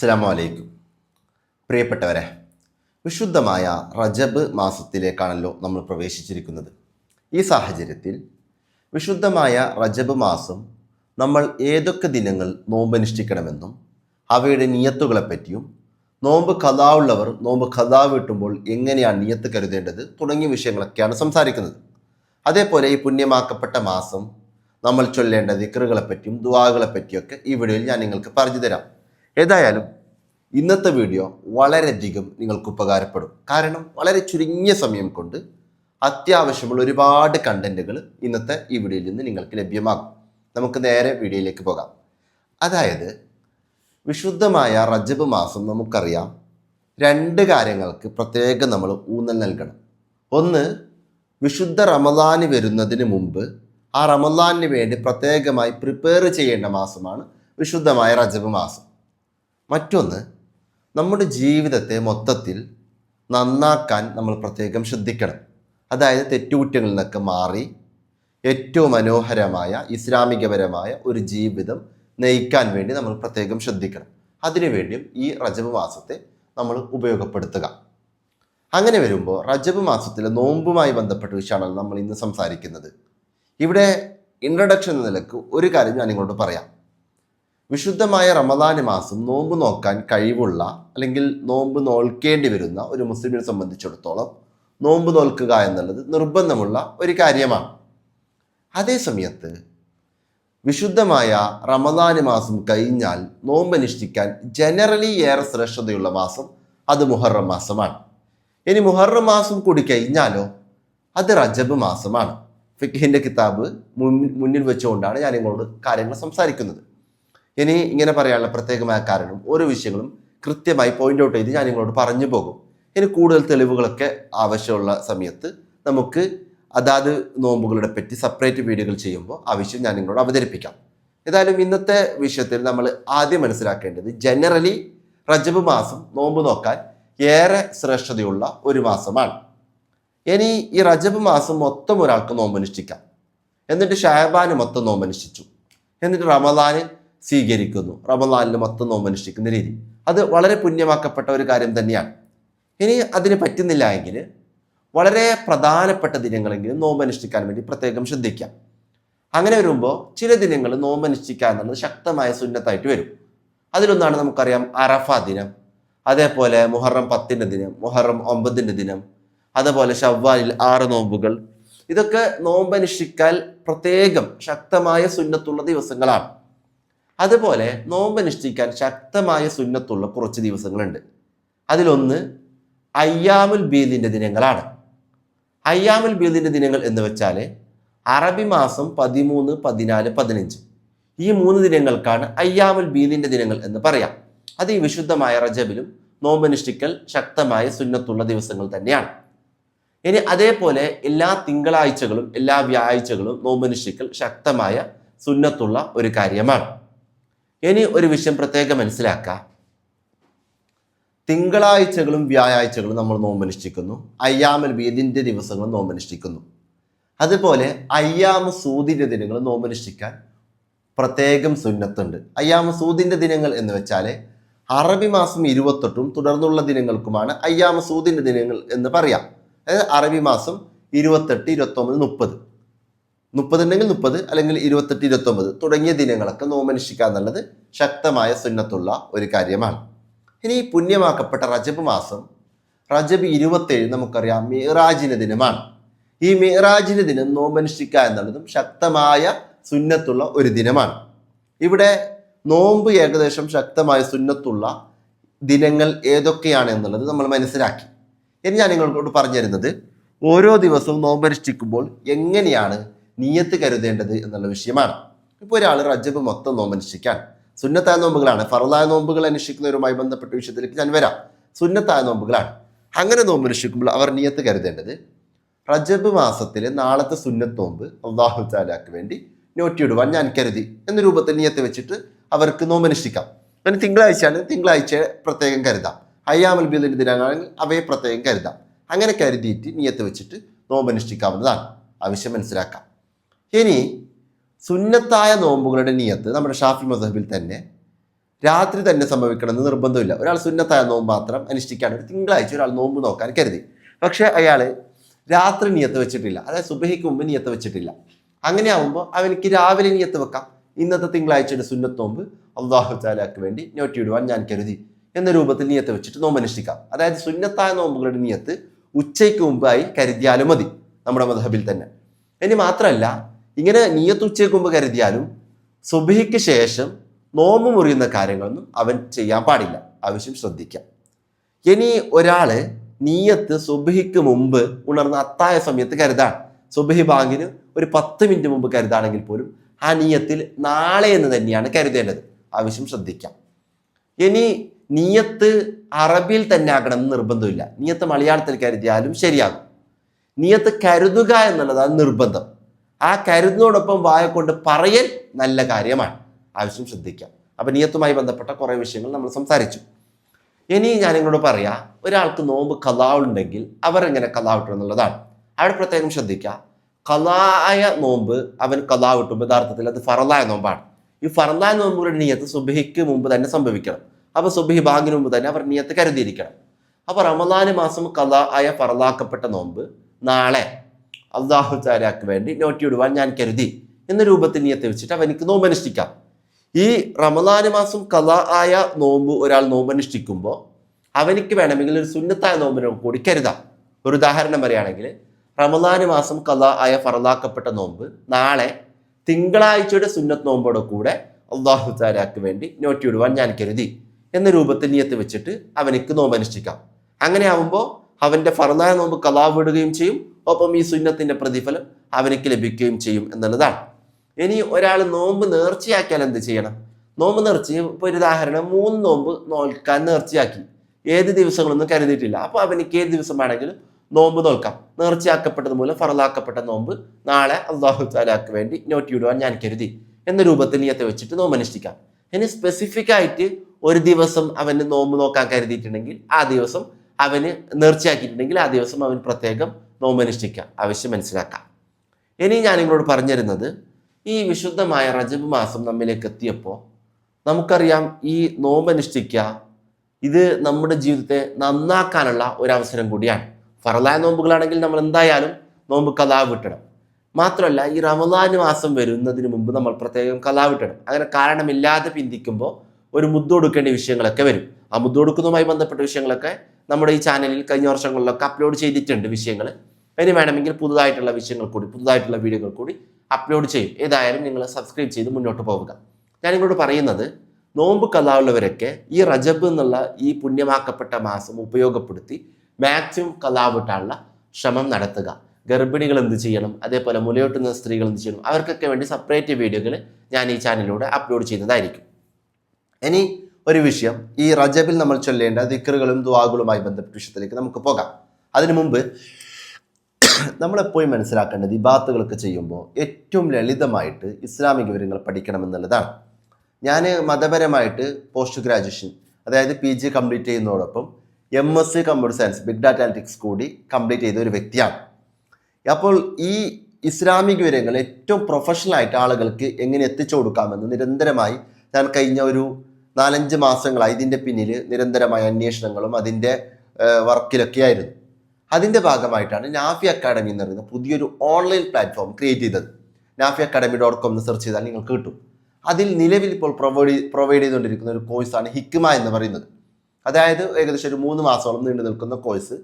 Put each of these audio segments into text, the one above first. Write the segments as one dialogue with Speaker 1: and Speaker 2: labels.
Speaker 1: അസ്സാം വലൈക്കും പ്രിയപ്പെട്ടവരെ വിശുദ്ധമായ റജബ് മാസത്തിലേക്കാണല്ലോ നമ്മൾ പ്രവേശിച്ചിരിക്കുന്നത്. ഈ സാഹചര്യത്തിൽ വിശുദ്ധമായ റജബ് മാസം നമ്മൾ ഏതൊക്കെ ദിനങ്ങൾ നോമ്പനുഷ്ഠിക്കണമെന്നും അവയുടെ നിയത്തുകളെപ്പറ്റിയും നോമ്പ് കഥാവുള്ളവർ നോമ്പ് കഥാ വീട്ടുമ്പോൾ എങ്ങനെയാണ് നിയത്ത് കരുതേണ്ടത് തുടങ്ങിയ വിഷയങ്ങളൊക്കെയാണ് സംസാരിക്കുന്നത്. അതേപോലെ ഈ പുണ്യമാക്കപ്പെട്ട മാസം നമ്മൾ ചൊല്ലേണ്ട ദിക്കറുകളെ പറ്റിയും ദുവാകളെ പറ്റിയൊക്കെ ഈ വീഡിയോയിൽ ഞാൻ നിങ്ങൾക്ക് പറഞ്ഞു തരാം. ഏതായാലും ഇന്നത്തെ വീഡിയോ വളരെയധികം നിങ്ങൾക്ക് ഉപകാരപ്പെടും. കാരണം വളരെ ചുരുങ്ങിയ സമയം കൊണ്ട് അത്യാവശ്യമുള്ള ഒരുപാട് കണ്ടന്റുകൾ ഇന്നത്തെ ഈ വീഡിയോയിൽ നിന്ന് നിങ്ങൾക്ക് ലഭ്യമാകും. നമുക്ക് നേരെ വീഡിയോയിലേക്ക് പോകാം. അതായത് വിശുദ്ധമായ റജബ് മാസം നമുക്കറിയാം രണ്ട് കാര്യങ്ങൾക്ക് പ്രത്യേകം നമ്മൾ ഊന്നൽ നൽകണം. ഒന്ന് വിശുദ്ധ റമദാന് വരുന്നതിന് മുമ്പ് ആ റമദാനിന് വേണ്ടി പ്രത്യേകമായി പ്രിപ്പയർ ചെയ്യേണ്ട മാസമാണ് വിശുദ്ധമായ റജബ് മാസം. മറ്റൊന്ന് നമ്മുടെ ജീവിതത്തെ മൊത്തത്തിൽ നന്നാക്കാൻ നമ്മൾ പ്രത്യേകം ശ്രദ്ധിക്കണം. അതായത് തെറ്റുകുറ്റങ്ങളിൽ നിന്നൊക്കെ മാറി ഏറ്റവും മനോഹരമായ ഇസ്ലാമികപരമായ ഒരു ജീവിതം നയിക്കാൻ വേണ്ടി നമ്മൾ പ്രത്യേകം ശ്രദ്ധിക്കണം. അതിനുവേണ്ടിയും ഈ റജബ് മാസത്തെ നമ്മൾ ഉപയോഗപ്പെടുത്തുക. അങ്ങനെ വരുമ്പോൾ റജബ് മാസത്തിലെ നോമ്പുമായി ബന്ധപ്പെട്ട വിഷയമാണ് നമ്മൾ ഇന്ന് സംസാരിക്കുന്നത്. ഇവിടെ ഇൻട്രഡക്ഷൻ എന്ന നിലയ്ക്ക് ഒരു കാര്യം ഞാൻ നിങ്ങളോട് പറയാം. വിശുദ്ധമായ റമദാന് മാസം നോമ്പ് നോക്കാൻ കഴിവുള്ള അല്ലെങ്കിൽ നോമ്പ് നോൽക്കേണ്ടി വരുന്ന ഒരു മുസ്ലിമിനെ സംബന്ധിച്ചിടത്തോളം നോമ്പ് നോൽക്കുക എന്നുള്ളത് നിർബന്ധമുള്ള ഒരു കാര്യമാണ്. അതേ സമയത്ത് വിശുദ്ധമായ റമദാന് മാസം കഴിഞ്ഞാൽ നോമ്പ് അനുഷ്ഠിക്കാൻ ജനറലി ഏറെ ശ്രേഷ്ഠതയുള്ള മാസം അത് മുഹറം മാസമാണ്. ഇനി മുഹറം മാസം കൂടി കഴിഞ്ഞാലോ അത് റജബ് മാസമാണ്. ഫിഖിന്റെ കിതാബ് മുന്നിൽ വെച്ചുകൊണ്ടാണ് ഞാൻ നിങ്ങളോട് കാര്യങ്ങൾ സംസാരിക്കുന്നത്. ഇനി ഇങ്ങനെ പറയാനുള്ള പ്രത്യേകമായ കാരണം ഓരോ വിഷയങ്ങളും കൃത്യമായി പോയിന്റ് ഔട്ട് ചെയ്ത് ഞാൻ നിങ്ങളോട് പറഞ്ഞു പോകും. ഇനി കൂടുതൽ തെളിവുകളൊക്കെ ആവശ്യമുള്ള സമയത്ത് നമുക്ക് അതാത് നോമ്പുകളുടെ പറ്റി സെപ്പറേറ്റ് വീഡിയോകൾ ചെയ്യുമ്പോൾ ആവശ്യം ഞാൻ നിങ്ങളോട് അവതരിപ്പിക്കാം. ഏതായാലും ഇന്നത്തെ വിഷയത്തിൽ നമ്മൾ ആദ്യം മനസ്സിലാക്കേണ്ടത് ജനറലി റജബ് മാസം നോമ്പ് നോക്കാൻ ഏറെ ശ്രേഷ്ഠതയുള്ള ഒരു മാസമാണ്. ഇനി ഈ റജബ് മാസം മൊത്തം ഒരാൾക്ക് നോമ്പനുഷ്ഠിക്കാം. എന്നിട്ട് ഷാബാന് മൊത്തം നോമ്പനുഷ്ഠിച്ചു. എന്നിട്ട് റമദാന് സ്വീകരിക്കുന്നു. റമദാനിൽ മൊത്തം നോമ്പനുഷ്ഠിക്കുന്ന രീതി. അത് വളരെ പുണ്യമാക്കപ്പെട്ട ഒരു കാര്യം തന്നെയാണ്. ഇനി അതിന് പറ്റുന്നില്ല എങ്കിൽ വളരെ പ്രധാനപ്പെട്ട ദിനങ്ങളെങ്കിലും നോമ്പനുഷ്ഠിക്കാൻ വേണ്ടി പ്രത്യേകം ശ്രദ്ധിക്കാം. അങ്ങനെ വരുമ്പോൾ ചില ദിനങ്ങൾ നോമ്പനുഷ്ഠിക്കുക എന്നുള്ളത് ശക്തമായ സുന്നത്തായിട്ട് വരും. അതിലൊന്നാണ് നമുക്കറിയാം അറഫ ദിനം. അതേപോലെ മുഹറം പത്തിന്റെ ദിനം മുഹറം ഒമ്പതിന്റെ ദിനം അതുപോലെ ഷവ്വാലിൽ ആറ് നോമ്പുകൾ. ഇതൊക്കെ നോമ്പനുഷ്ഠിക്കാൻ പ്രത്യേകം ശക്തമായ സുന്നത്തുള്ള ദിവസങ്ങളാണ്. അതുപോലെ നോമ്പനുഷ്ഠിക്കാൻ ശക്തമായ സുന്നത്തുള്ള കുറച്ച് ദിവസങ്ങളുണ്ട്. അതിലൊന്ന് അയ്യാമുൽ ബീദിന്റെ ദിനങ്ങളാണ്. അയ്യാമുൽ ബീദിന്റെ ദിനങ്ങൾ എന്ന് വെച്ചാൽ അറബി മാസം പതിമൂന്ന് പതിനാല് പതിനഞ്ച്. ഈ മൂന്ന് ദിനങ്ങൾക്കാണ് അയ്യാമുൽ ബീദിന്റെ ദിനങ്ങൾ എന്ന് പറയാം. അത് ഈ വിശുദ്ധമായ റജബിലും നോമ്പനുഷ്ഠിക്കൽ ശക്തമായ സുന്നത്തുള്ള ദിവസങ്ങൾ തന്നെയാണ്. ഇനി അതേപോലെ എല്ലാ തിങ്കളാഴ്ചകളും എല്ലാ വ്യാഴ്ചകളും നോമ്പനുഷ്ഠിക്കൽ ശക്തമായ സുന്നത്തുള്ള ഒരു കാര്യമാണ്. ഇനി ഒരു വിഷയം പ്രത്യേകം മനസ്സിലാക്കുക തിങ്കളാഴ്ചകളും വ്യാഴാഴ്ചകളും നമ്മൾ നോമ്പനുഷ്ഠിക്കുന്നു. അയ്യാമൽ ബീദിന്റെ ദിവസങ്ങൾ നോമ്പനുഷ്ഠിക്കുന്നു. അതുപോലെ അയ്യാമ സൂദിന്റെ ദിനങ്ങൾ നോമ്പനുഷ്ഠിക്കാൻ പ്രത്യേകം സുന്നത്തുണ്ട്. അയ്യാമ സൂദിന്റെ ദിനങ്ങൾ എന്ന് വെച്ചാൽ അറബി മാസം ഇരുപത്തെട്ടും തുടർന്നുള്ള ദിനങ്ങൾക്കുമാണ് അയ്യാമ സൂദിന്റെ ദിനങ്ങൾ എന്ന് പറയാം. അതായത് അറബി മാസം ഇരുപത്തെട്ട് ഇരുപത്തൊമ്പത് മുപ്പത്. മുപ്പതുണ്ടെങ്കിൽ മുപ്പത് അല്ലെങ്കിൽ ഇരുപത്തെട്ട് ഇരുപത്തൊമ്പത് തുടങ്ങിയ ദിനങ്ങളൊക്കെ നോമനുഷ്ഠിക്കുക എന്നുള്ളത് ശക്തമായ സുന്നത്തുള്ള ഒരു കാര്യമാണ്. ഇനി പുണ്യമാക്കപ്പെട്ട റജബ് മാസം റജബ് ഇരുപത്തേഴ് നമുക്കറിയാം മിറാജിന് ദിനമാണ്. ഈ മിറാജിന് ദിനം നോമ്പനുഷ്ഠിക്കുക എന്നുള്ളതും ശക്തമായ സുന്നത്തുള്ള ഒരു ദിനമാണ്. ഇവിടെ നോമ്പ് ഏകദേശം ശക്തമായ സുന്നത്തുള്ള ദിനങ്ങൾ ഏതൊക്കെയാണ് എന്നുള്ളത് നമ്മൾ മനസ്സിലാക്കി. ഇനി ഞാൻ നിങ്ങളോട് പറഞ്ഞു തരുന്നത് ഓരോ ദിവസവും നോമ്പനുഷ്ഠിക്കുമ്പോൾ എങ്ങനെയാണ് നീയത്ത് കരുതേണ്ടത് എന്നുള്ള വിഷയമാണ്. ഇപ്പോൾ ഒരാൾ റജബ് മൊത്തം നോമ്പനുഷ്ഠിക്കാൻ സുന്നത്തായ നോമ്പുകളാണ്. ഫറലായ നോമ്പുകൾ അനുഷ്ഠിക്കുന്നവരുമായി ബന്ധപ്പെട്ട വിഷയത്തിലേക്ക് ഞാൻ വരാം. സുന്നത്തായ നോമ്പുകളാണ്. അങ്ങനെ നോമ്പ് അനുഷ്ഠിക്കുമ്പോൾ അവർ നീയത്ത് കരുതേണ്ടത് റജബ് മാസത്തിലെ നാളത്തെ സുന്നത്ത് നോമ്പ് അള്ളാഹു താലാക്ക് വേണ്ടി നോട്ടിയിടുവാൻ ഞാൻ കരുതി എന്ന രൂപത്തിൽ നീയത്ത് വെച്ചിട്ട് അവർക്ക് നോമ്പ് അനുഷ്ഠിക്കാം. പിന്നെ തിങ്കളാഴ്ചയാണ്. തിങ്കളാഴ്ച പ്രത്യേകം കരുതാം. അയ്യാമൽ ബീദിന്റെ ദിനങ്ങളാണെങ്കിൽ അവയെ പ്രത്യേകം കരുതാം. അങ്ങനെ കരുതിയിട്ട് നീയത്ത് വെച്ചിട്ട് നോമ്പ് അനുഷ്ഠിക്കാവുന്നതാണ്. ആവശ്യം മനസ്സിലാക്കാം. ഇനി സുന്നത്തായ നോമ്പുകളുടെ നിയത്ത് നമ്മുടെ ഷാഫി മസഹബിൽ തന്നെ രാത്രി തന്നെ സംഭവിക്കണമെന്ന് നിർബന്ധമില്ല. ഒരാൾ സുന്നത്തായ നോമ്പ് മാത്രം അനുഷ്ഠിക്കാൻ ഒരു തിങ്കളാഴ്ച ഒരാൾ നോമ്പ് നോക്കാൻ കരുതി. പക്ഷേ അയാൾ രാത്രി നിയത്ത് വെച്ചിട്ടില്ല. അതായത് സുബഹിക്ക് മുമ്പ് നിയത്ത് വെച്ചിട്ടില്ല. അങ്ങനെ ആവുമ്പോൾ അവനിക്ക് രാവിലെ നിയത്ത് വെക്കാം. ഇന്നത്തെ തിങ്കളാഴ്ചയുടെ സുന്നത്ത് നോമ്പ് അള്ളാഹു താലാക്ക് വേണ്ടി നോറ്റിയിടുവാൻ ഞാൻ കരുതി എന്ന രൂപത്തിൽ നിയത്ത് വെച്ചിട്ട് നോമ്പ് അനുഷ്ഠിക്കാം. അതായത് സുന്നത്തായ നോമ്പുകളുടെ നിയത്ത് ഉച്ചയ്ക്ക് മുമ്പായി കരുതിയാലും മതി നമ്മുടെ മധബിൽ തന്നെ. ഇനി മാത്രമല്ല ഇങ്ങനെ നീയത്ത് ഉച്ചയ്ക്ക് മുമ്പ് കരുതിയാലും സുബഹിക്ക് ശേഷം നോമ്പ് മുറിയുന്ന കാര്യങ്ങളൊന്നും അവൻ ചെയ്യാൻ പാടില്ല. ആവശ്യം ശ്രദ്ധിക്കാം. ഇനി ഒരാൾ നീയത്ത് സുബഹിക്ക് മുമ്പ് ഉണർന്ന അത്തായ സമയത്ത് കരുതാണ്. സുബഹി ബാങ്കിന് ഒരു പത്ത് മിനിറ്റ് മുമ്പ് കരുതാണെങ്കിൽ പോലും ആ നീയത്തിൽ നാളെ എന്ന് തന്നെയാണ് കരുതേണ്ടത്. ആവശ്യം ശ്രദ്ധിക്കാം. ഇനി നീയത്ത് അറബിയിൽ തന്നെ ആകണമെന്ന് നിർബന്ധമില്ല. നീയത്ത് മലയാളത്തിൽ കരുതിയാലും ശരിയാകും. നീയത്ത് കരുതുക എന്നുള്ളതാണ് നിർബന്ധം. ആ കരുതിനോടൊപ്പം വായ കൊണ്ട് പറയൽ നല്ല കാര്യമാണ്. ആവശ്യം ശ്രദ്ധിക്കാം അപ്പം നിയത്തുമായി ബന്ധപ്പെട്ട കുറേ വിഷയങ്ങൾ നമ്മൾ സംസാരിച്ചു. ഇനി ഞാൻ നിങ്ങളോട് പറയാം ഒരാൾക്ക് നോമ്പ് കലാവുണ്ടെങ്കിൽ അവർ എങ്ങനെ കലാവിട്ടു എന്നുള്ളതാണ്. അവിടെ പ്രത്യേകം ശ്രദ്ധിക്കുക. കലായ നോമ്പ് അവൻ കലാവിട്ടുമ്പോൾ യഥാർത്ഥത്തിൽ അത് ഫറലായ നോമ്പാണ്. ഈ ഫറലായ നോമ്പുകളുടെ നീയത്ത് സുബഹിക്ക് മുമ്പ് തന്നെ സംഭവിക്കണം. അപ്പോൾ സുബഹി ബാങ്കിന് മുമ്പ് തന്നെ അവർ നീയത്ത് കരുതിയിരിക്കണം. അപ്പോൾ റമദാന് മാസം കഥ ആയ ഫറലാക്കപ്പെട്ട നോമ്പ് നാളെ അള്ളാഹു താലാക്ക് വേണ്ടി നോട്ടിയിടുവാൻ ഞാൻ കരുതി എന്ന രൂപത്തിൽ നിയത്ത് വെച്ചിട്ട് അവനിക്ക് നോമ്പ് അനുഷ്ഠിക്കാം ഈ റമദാന് മാസം കല ആയ നോമ്പ് ഒരാൾ നോമ്പ് അനുഷ്ഠിക്കുമ്പോൾ അവനിക്ക് വേണമെങ്കിൽ ഒരു സുന്നത്തായ നോമ്പിനെ കൂടി കരുതാം. ഒരു ഉദാഹരണം പറയുകയാണെങ്കിൽ റമദാന് മാസം കല ആയ ഫറലാക്കപ്പെട്ട നോമ്പ് നാളെ തിങ്കളാഴ്ചയുടെ സുന്നത്ത് നോമ്പോടെ കൂടെ അള്ളാഹു താലാക്ക് വേണ്ടി നോട്ടിയിടുവാൻ ഞാൻ കരുതി എന്ന രൂപത്തിൽ നിയത്ത് വെച്ചിട്ട് അവനിക്ക് നോമ്പ് അനുഷ്ഠിക്കാം അങ്ങനെ ആവുമ്പോൾ അവന്റെ ഫറലായ നോമ്പ് കലാവിടുകയും ചെയ്യും. ഒപ്പം ഈ സുന്നത്തിന്റെ പ്രതിഫലം അവനക്ക് ലഭിക്കുകയും ചെയ്യും എന്നുള്ളതാണ്. ഇനി ഒരാൾ നോമ്പ് നേർച്ചയാക്കിയാൽ എന്ത് ചെയ്യണം? നോമ്പ് നേർച്ച ഇപ്പോൾ ഒരു ഉദാഹരണം മൂന്ന് നോമ്പ് നോൽക്കാൻ നേർച്ചയാക്കി. ഏത് ദിവസങ്ങളൊന്നും കരുതിയിട്ടില്ല. അപ്പോൾ അവനിക്ക് ഏത് ദിവസം വേണമെങ്കിലും നോമ്പ് നോൽക്കാം. നേർച്ചയാക്കപ്പെട്ടത് മൂലം ഫറലാക്കപ്പെട്ട നോമ്പ് നാളെ അള്ളാഹു താലാക്ക് വേണ്ടി നോട്ടിയിടുവാൻ ഞാൻ കരുതി. എന്ന രൂപത്തിൽ നീയത്തെ വെച്ചിട്ട് നോമ്പ് അനുഷ്ഠിക്കാം. ഇനി സ്പെസിഫിക് ആയിട്ട് ഒരു ദിവസം അവന് നോമ്പ് നോക്കാൻ കരുതിയിട്ടുണ്ടെങ്കിൽ ആ ദിവസം അവന് നേർച്ചയാക്കിയിട്ടുണ്ടെങ്കിൽ ആ ദിവസം അവൻ പ്രത്യേകം നോമ്പ് അനുഷ്ഠിക്കാം ആവശ്യം മനസ്സിലാക്കാം. ഇനി ഞാൻ നിങ്ങളോട് പറഞ്ഞു തരുന്നത് ഈ വിശുദ്ധമായ റജബ് മാസം നമ്മിലേക്ക് എത്തിയപ്പോൾ നമുക്കറിയാം ഈ നോമ്പ് അനുഷ്ഠിക്കുക ഇത് നമ്മുടെ ജീവിതത്തെ നന്നാക്കാനുള്ള ഒരു അവസരം കൂടിയാണ്. ഫറലായ നോമ്പുകളാണെങ്കിൽ നമ്മൾ എന്തായാലും നോമ്പ് കലാ വിട്ടണം മാത്രമല്ല ഈ റമദാൻ മാസം വരുന്നതിന് മുമ്പ് നമ്മൾ പ്രത്യേകം കലാ വിട്ടണം അങ്ങനെ കാരണമില്ലാതെ പിന്തിക്കുമ്പോൾ ഒരു മുദ്ദ കൊടുക്കേണ്ട വിഷയങ്ങളൊക്കെ വരും. ആ മുദ്ദ കൊടുക്കുന്നതുമായി ബന്ധപ്പെട്ട വിഷയങ്ങളൊക്കെ നമ്മുടെ ഈ ചാനലിൽ കഴിഞ്ഞ വർഷങ്ങളിലൊക്കെ അപ്ലോഡ് ചെയ്തിട്ടുണ്ട് വിഷയങ്ങൾ. ഇനി വേണമെങ്കിൽ പുതുതായിട്ടുള്ള വിഷയങ്ങൾ കൂടി പുതുതായിട്ടുള്ള വീഡിയോകൾ കൂടി അപ്ലോഡ് ചെയ്യും. ഏതായാലും നിങ്ങൾ സബ്സ്ക്രൈബ് ചെയ്ത് മുന്നോട്ട് പോവുക. ഞാൻ നിങ്ങളോട് പറയുന്നത് നോമ്പ് കലാവുള്ളവരൊക്കെ ഈ റജബ് എന്നുള്ള ഈ പുണ്യമാക്കപ്പെട്ട മാസം ഉപയോഗപ്പെടുത്തി മാക്സിമം കലാവിട്ടാനുള്ള ശ്രമം നടത്തുക. ഗർഭിണികൾ എന്ത് ചെയ്യണം? അതേപോലെ മുലയൂട്ടുന്ന സ്ത്രീകൾ എന്ത് ചെയ്യണം? അവർക്കൊക്കെ വേണ്ടി സെപ്പറേറ്റ് വീഡിയോകൾ ഞാൻ ഈ ചാനലിലൂടെ അപ്ലോഡ് ചെയ്യുന്നതായിരിക്കും. ഇനി ഒരു വിഷയം. ഈ റജബിൽ നമ്മൾ ചൊല്ലേണ്ട ദിക്കറുകളും ദുവാകളുമായി ബന്ധപ്പെട്ട വിഷയത്തിലേക്ക് നമുക്ക് പോകാം. അതിനു മുമ്പ് നമ്മളെപ്പോഴും മനസ്സിലാക്കേണ്ടത് ഇബാത്തുകളൊക്കെ ചെയ്യുമ്പോൾ ഏറ്റവും ലളിതമായിട്ട് ഇസ്ലാമിക വിവരങ്ങൾ പഠിക്കണമെന്നുള്ളതാണ് ഞാൻ മതപരമായിട്ട് പോസ്റ്റ് ഗ്രാജുവേഷൻ അതായത് P G complete ചെയ്യുന്നതോടൊപ്പം M S C computer science big data analytics കൂടി കംപ്ലീറ്റ് ചെയ്ത ഒരു വ്യക്തിയാണ്. അപ്പോൾ ഈ ഇസ്ലാമിക വിവരങ്ങൾ ഏറ്റവും പ്രൊഫഷണലായിട്ട് ആളുകൾക്ക് എങ്ങനെ എത്തിച്ചു കൊടുക്കാമെന്ന് നിരന്തരമായി ഞാൻ കഴിഞ്ഞ ഒരു നാലഞ്ച് മാസങ്ങളായി ഇതിന്റെ പിന്നിൽ നിരന്തരമായ അന്വേഷണങ്ങളും അതിന്റെ വർക്കിലൊക്കെ ആയിരുന്നു അതിന്റെ ഭാഗമായിട്ടാണ് നാഫി അക്കാഡമി എന്ന് പറയുന്ന പുതിയൊരു ഓൺലൈൻ പ്ലാറ്റ്ഫോം ക്രിയേറ്റ് ചെയ്തത്. നാഫി അക്കാഡമി ഡോട്ട് കോം എന്ന് സെർച്ച് ചെയ്താൽ നിങ്ങൾക്ക് കിട്ടും. അതിൽ നിലവിൽ ഇപ്പോൾ പ്രൊവൈഡ് പ്രൊവൈഡ് ചെയ്തുകൊണ്ടിരിക്കുന്ന ഒരു കോഴ്സാണ് ഹിക്മ എന്ന് പറയുന്നത്. അതായത് ഏകദേശം ഒരു മൂന്ന് മാസത്തോളം നീണ്ടു നിൽക്കുന്ന കോഴ്സ്.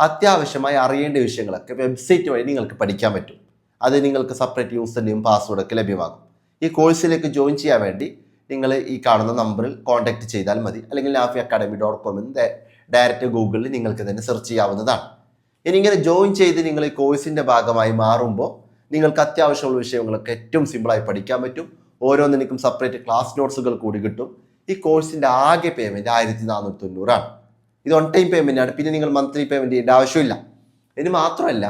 Speaker 1: അത്യാവശ്യമായി അറിയേണ്ട വിഷയങ്ങളൊക്കെ വെബ്സൈറ്റ് വഴി നിങ്ങൾക്ക് പഠിക്കാൻ പറ്റും. അത് നിങ്ങൾക്ക് സെപ്പറേറ്റ് യൂസറിന്റെയും പാസ്വേഡൊക്കെ ലഭ്യമാകും. ഈ കോഴ്സിലേക്ക് ജോയിൻ ചെയ്യാൻ വേണ്ടി നിങ്ങൾ ഈ കാണുന്ന നമ്പറിൽ കോൺടാക്ട് ചെയ്താൽ മതി. അല്ലെങ്കിൽ നാഫി അക്കാഡമി ഡോട്ട് കോമിൽ ഡയറക്റ്റ് ഗൂഗിളിൽ നിങ്ങൾക്ക് തന്നെ സെർച്ച് ചെയ്യാവുന്നതാണ്. ഇനി ഇങ്ങനെ ജോയിൻ ചെയ്ത് നിങ്ങൾ ഈ കോഴ്സിന്റെ ഭാഗമായി മാറുമ്പോൾ നിങ്ങൾക്ക് അത്യാവശ്യമുള്ള വിഷയങ്ങളൊക്കെ ഏറ്റവും സിമ്പിളായി പഠിക്കാൻ പറ്റും. ഓരോന്നിനും സെപ്പറേറ്റ് ക്ലാസ് നോട്ട്സുകൾ കൂടി കിട്ടും. ഈ കോഴ്സിന്റെ ആകെ പേയ്മെന്റ് ആയിരത്തി നാനൂറ്റി തൊണ്ണൂറാണ് ഇത് ഓൺ ടൈം പേയ്മെന്റ് ആണ്. പിന്നെ നിങ്ങൾ മന്ത്ലി പേയ്മെന്റ് ചെയ്യേണ്ട ആവശ്യമില്ല. ഇനി മാത്രമല്ല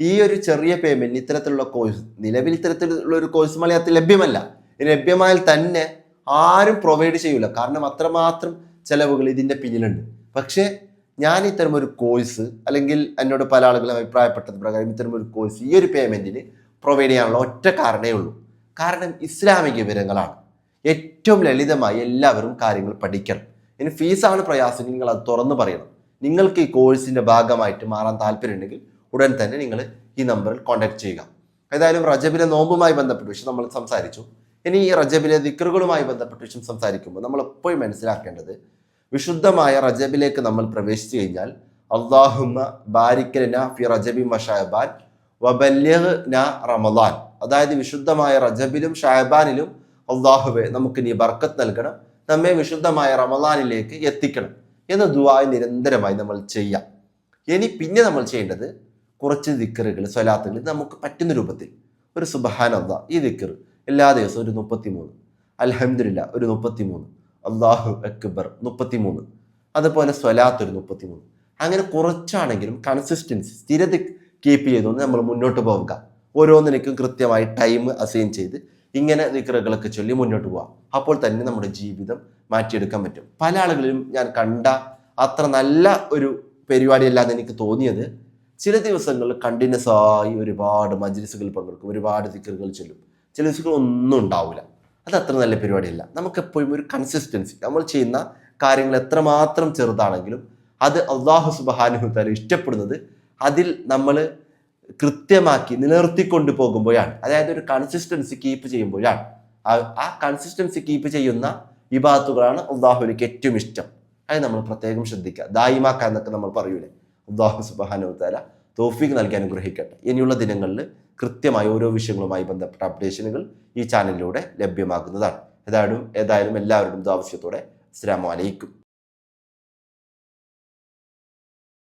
Speaker 1: ഈ ഒരു ചെറിയ പേയ്മെന്റ് ഇത്തരത്തിലുള്ള കോഴ്സ് നിലവിൽ ഇത്തരത്തിലുള്ള ഒരു കോഴ്സ് മലയാളത്തിൽ ലഭ്യമല്ല. ലഭ്യമായാൽ തന്നെ ആരും പ്രൊവൈഡ് ചെയ്യൂല. കാരണം അത്രമാത്രം ചിലവുകൾ ഇതിന്റെ പിന്നിലുണ്ട്. പക്ഷേ ഞാൻ ഇത്തരം ഒരു കോഴ്സ് അല്ലെങ്കിൽ എന്നോട് പല ആളുകളും അഭിപ്രായപ്പെട്ടത് പ്രകാരം ഇത്തരം ഒരു കോഴ്സ് ഈ ഒരു പേയ്മെന്റിന് പ്രൊവൈഡ് ചെയ്യാനുള്ള ഒറ്റ കാരണമേ ഉള്ളൂ. കാരണം ഇസ്ലാമിക വിവരങ്ങളാണ്. ഏറ്റവും ലളിതമായി എല്ലാവരും കാര്യങ്ങൾ പഠിക്കണം. ഇനി ഫീസാണ് പ്രയാസം. നിങ്ങൾ അത് തുറന്നു പറയണം. നിങ്ങൾക്ക് ഈ കോഴ്സിന്റെ ഭാഗമായിട്ട് മാറാൻ താല്പര്യമുണ്ടെങ്കിൽ ഉടൻ തന്നെ നിങ്ങൾ ഈ നമ്പറിൽ കോൺടാക്ട് ചെയ്യുക. ഏതായാലും റജബിലെ നോമ്പുമായി ബന്ധപ്പെട്ട് പക്ഷേ നമ്മൾ സംസാരിച്ചു. ഇനി ഈ റജബിലെ ദിക്കറുകളുമായി ബന്ധപ്പെട്ട വിഷയം സംസാരിക്കുമ്പോൾ നമ്മൾ എപ്പോഴും മനസ്സിലാക്കേണ്ടത് വിശുദ്ധമായ റജബിലേക്ക് നമ്മൾ പ്രവേശിച്ചു കഴിഞ്ഞാൽ അള്ളാഹുമ ബാരിക്കലിന ഫി റജബി ഷാബാൻ വബല്യന റമദാൻ. അതായത് വിശുദ്ധമായ റജബിലും ഷാബാനിലും അള്ളാഹുബെ നമുക്ക് നീ ബർക്കത്ത് നൽകണം നമ്മെ വിശുദ്ധമായ റമദാനിലേക്ക് എത്തിക്കണം എന്ന ദുവായി നിരന്തരമായി നമ്മൾ ചെയ്യാം. ഇനി പിന്നെ നമ്മൾ ചെയ്യേണ്ടത് കുറച്ച് ദിക്കറുകൾ സ്വലാത്തുകൾ നമുക്ക് പറ്റുന്ന രൂപത്തിൽ. ഒരു അള്ളാ ഈ ദിക്കർ എല്ലാ ദിവസവും ഒരു മുപ്പത്തിമൂന്ന്. അലഹമില്ല ഒരു മുപ്പത്തിമൂന്ന്. അള്ളാഹു അക്ബർ മുപ്പത്തിമൂന്ന്. അതുപോലെ സ്വലാത്ത് ഒരു മുപ്പത്തിമൂന്ന്. അങ്ങനെ കുറച്ചാണെങ്കിലും കൺസിസ്റ്റൻസി സ്ഥിരത കീപ്പ് ചെയ്തുകൊണ്ട് നമ്മൾ മുന്നോട്ട് പോവുക. ഓരോന്നിനേക്കും കൃത്യമായി ടൈം അസൈൻ ചെയ്ത് ഇങ്ങനെ നിക്കറുകളൊക്കെ ചൊല്ലി മുന്നോട്ട് പോവാം അപ്പോൾ തന്നെ നമ്മുടെ ജീവിതം മാറ്റിയെടുക്കാൻ പറ്റും. പല ആളുകളിലും ഞാൻ കണ്ട അത്ര നല്ല ഒരു പരിപാടിയല്ലാന്ന് എനിക്ക് തോന്നിയത് ചില ദിവസങ്ങളിൽ കണ്ടിന്യൂസ് ആയി ഒരുപാട് മജ്ലിസുകൾ പങ്കെടുക്കും ഒരുപാട് ദിക്കറുകൾ ചൊല്ലും. ചില ദിവസങ്ങൾ ഒന്നും ഉണ്ടാവില്ല അത് അത്ര നല്ല പരിപാടിയല്ല. നമുക്കെപ്പോഴും ഒരു കൺസിസ്റ്റൻസി നമ്മൾ ചെയ്യുന്ന കാര്യങ്ങൾ എത്രമാത്രം ചെറുതാണെങ്കിലും അത് അള്ളാഹു സുബാനുഹുത്താല ഇഷ്ടപ്പെടുന്നത് അതിൽ നമ്മൾ കൃത്യമാക്കി നിലനിർത്തിക്കൊണ്ട് പോകുമ്പോഴാണ്. അതായത് ഒരു കൺസിസ്റ്റൻസി കീപ്പ് ചെയ്യുമ്പോഴാണ്. ആ- കൺസിസ്റ്റൻസി കീപ്പ് ചെയ്യുന്ന വിഭാഗത്തുകളാണ് അള്ളാഹുലിക്ക് ഏറ്റവും ഇഷ്ടം. അത് നമ്മൾ പ്രത്യേകം ശ്രദ്ധിക്കുക. ദായിമാക്കാന്നൊക്കെ നമ്മൾ പറയൂലേ. അള്ളാഹു സുബാനുഹുത്താല തോഫീക്ക് നൽകി അനുഗ്രഹിക്കട്ടെ. ഇനിയുള്ള ദിനങ്ങളിൽ കൃത്യമായി ഓരോ വിഷയങ്ങളുമായി ബന്ധപ്പെട്ട അപ്ഡേഷനുകൾ ഈ ചാനലിലൂടെ ലഭ്യമാകുന്നതാണ് ഏതായാലും ഏതായാലും എല്ലാവരുടെയും ആവശ്യത്തോടെ അസ്സാം വലൈക്കും